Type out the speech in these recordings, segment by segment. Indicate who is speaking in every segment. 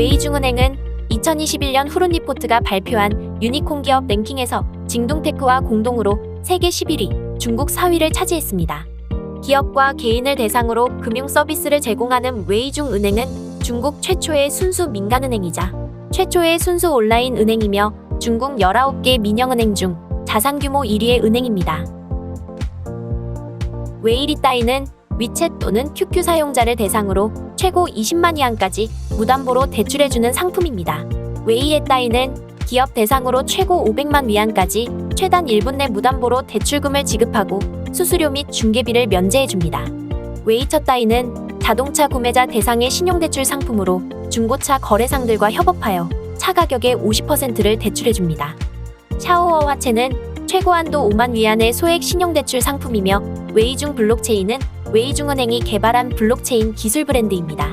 Speaker 1: 웨이중은행은 2021년 후룬리포트가 발표한 유니콘 기업 랭킹에서 징동테크와 공동으로 세계 11위, 중국 4위를 차지했습니다. 기업과 개인을 대상으로 금융 서비스를 제공하는 웨이중 은행은 중국 최초의 순수 민간은행이자 최초의 순수 온라인 은행이며 중국 19개 민영은행 중 자산 규모 1위의 은행입니다. 웨이리 따이는 위챗 또는 QQ 사용자를 대상으로 최고 20만 위안까지 무담보로 대출해주는 상품입니다. 웨이에 따이는 기업 대상으로 최고 500만 위안까지 최단 1분 내 무담보로 대출금을 지급하고 수수료 및 중개비를 면제해줍니다. 웨이처 따이는 자동차 구매자 대상의 신용대출 상품으로 중고차 거래상들과 협업하여 차 가격의 50%를 대출해줍니다. 샤오어 화채는 최고 한도 5만 위안의 소액 신용대출 상품이며 웨이중 블록체인은 웨이중은행이 개발한 블록체인 기술 브랜드입니다.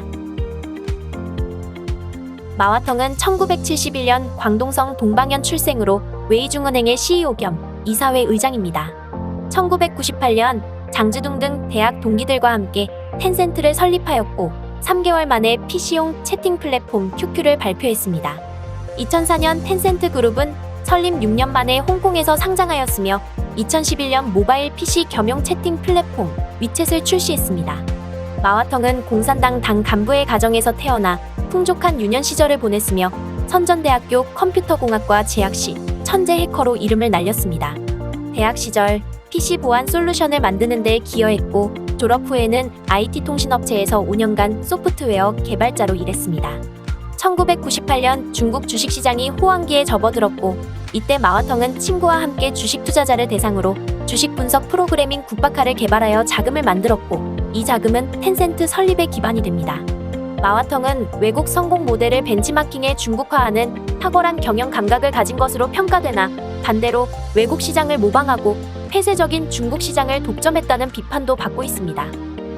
Speaker 1: 마와텅은 1971년 광동성 동방현 출생으로 웨이중은행의 CEO 겸 이사회 의장입니다. 1998년 장주동 등 대학 동기들과 함께 텐센트를 설립하였고 3개월 만에 PC용 채팅 플랫폼 QQ를 발표했습니다. 2004년 텐센트 그룹은 설립 6년 만에 홍콩에서 상장하였으며 2011년 모바일 PC 겸용 채팅 플랫폼 위챗을 출시했습니다. 마와텅은 공산당 당 간부의 가정에서 태어나 풍족한 유년 시절을 보냈으며 선전대학교 컴퓨터공학과 재학 시 천재 해커로 이름을 날렸습니다. 대학 시절 PC 보안 솔루션을 만드는 데 기여했고 졸업 후에는 IT 통신업체에서 5년간 소프트웨어 개발자로 일했습니다. 1998년 중국 주식시장이 호황기에 접어들었고 이때 마와텅은 친구와 함께 주식 투자자를 대상으로 주식 분석 프로그래밍 굿바카를 개발하여 자금을 만들었고 이 자금은 텐센트 설립의 기반이 됩니다. 마와텅은 외국 성공 모델을 벤치마킹해 중국화하는 탁월한 경영 감각을 가진 것으로 평가되나 반대로 외국 시장을 모방하고 폐쇄적인 중국 시장을 독점했다는 비판도 받고 있습니다.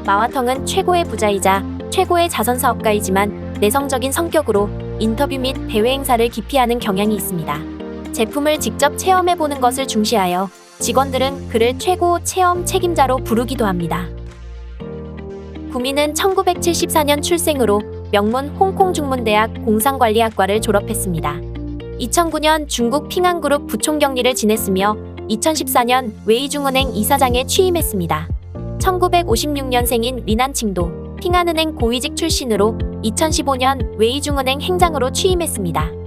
Speaker 1: 마와텅은 최고의 부자이자 최고의 자선 사업가이지만 내성적인 성격으로 인터뷰 및 대외 행사를 기피하는 경향이 있습니다. 제품을 직접 체험해보는 것을 중시하여 직원들은 그를 최고 체험 책임자로 부르기도 합니다. 구민은 1974년 출생으로 명문 홍콩 중문대학 공상관리학과를 졸업했습니다. 2009년 중국 핑안그룹 부총경리를 지냈으며 2014년 웨이중은행 이사장에 취임했습니다. 1956년생인 리난칭도 핑안은행 고위직 출신으로 2015년 웨이중은행 행장으로 취임했습니다.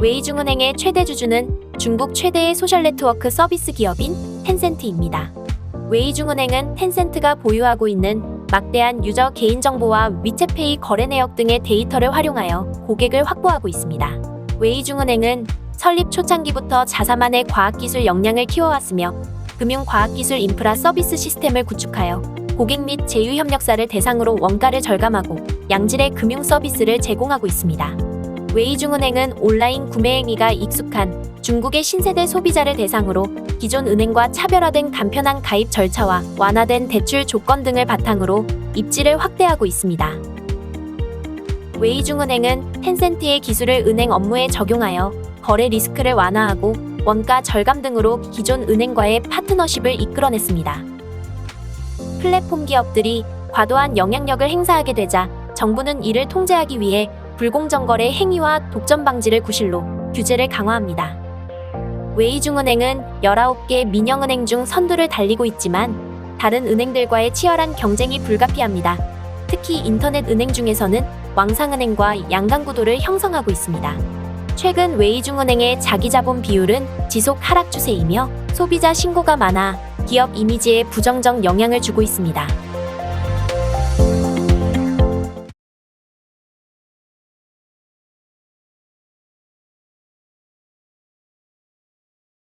Speaker 1: 웨이중은행의 최대 주주는 중국 최대의 소셜 네트워크 서비스 기업인 텐센트입니다. 웨이중은행은 텐센트가 보유하고 있는 막대한 유저 개인정보와 위챗페이 거래 내역 등의 데이터를 활용하여 고객을 확보하고 있습니다. 웨이중은행은 설립 초창기부터 자사만의 과학기술 역량을 키워왔으며 금융과학기술 인프라 서비스 시스템을 구축하여 고객 및 제휴 협력사를 대상으로 원가를 절감하고 양질의 금융 서비스를 제공하고 있습니다. 웨이중은행은 온라인 구매 행위가 익숙한 중국의 신세대 소비자를 대상으로 기존 은행과 차별화된 간편한 가입 절차와 완화된 대출 조건 등을 바탕으로 입지를 확대하고 있습니다. 웨이중은행은 텐센트의 기술을 은행 업무에 적용하여 거래 리스크를 완화하고 원가 절감 등으로 기존 은행과의 파트너십을 이끌어냈습니다. 플랫폼 기업들이 과도한 영향력을 행사하게 되자 정부는 이를 통제하기 위해 불공정 거래 행위와 독점 방지를 구실로 규제를 강화합니다. 웨이중은행은 19개 민영은행 중 선두를 달리고 있지만 다른 은행들과의 치열한 경쟁이 불가피합니다. 특히 인터넷 은행 중에서는 왕상은행과 양강구도를 형성하고 있습니다. 최근 웨이중은행의 자기자본 비율은 지속 하락 추세이며 소비자 신고가 많아 기업 이미지에 부정적 영향을 주고 있습니다.